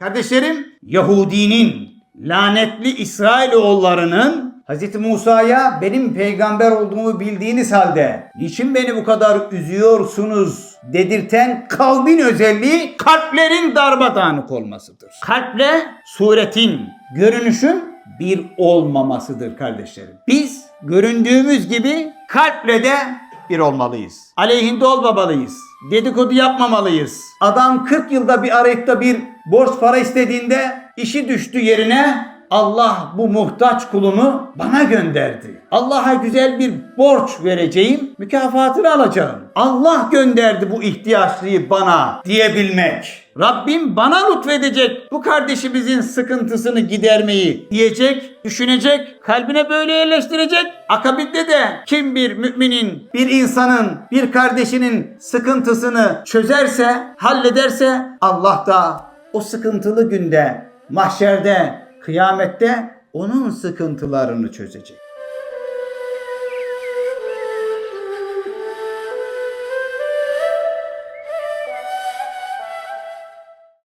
Kardeşlerim, Yahudinin lanetli İsrailoğullarının Hz. Musa'ya benim peygamber olduğumu bildiğiniz halde niçin beni bu kadar üzüyorsunuz dedirten kalbin özelliği kalplerin darmadağınık olmasıdır. Kalple suretin, görünüşün bir olmamasıdır kardeşlerim. Biz göründüğümüz gibi kalple de bir olmalıyız. Aleyhinde olmamalıyız. Dedikodu yapmamalıyız. Adam 40 yılda bir arayıp bir borç para istediğinde işi düştü yerine Allah bu muhtaç kulunu bana gönderdi. Allah'a güzel bir borç vereceğim, mükafatını alacağım. Allah gönderdi bu ihtiyaçlıyı bana diyebilmek. Rabbim bana lütfedecek bu kardeşimizin sıkıntısını gidermeyi diyecek, düşünecek, kalbine böyle yerleştirecek. Akabinde de kim bir müminin, bir insanın, bir kardeşinin sıkıntısını çözerse, hallederse Allah da o sıkıntılı günde, mahşerde, kıyamette onun sıkıntılarını çözecek.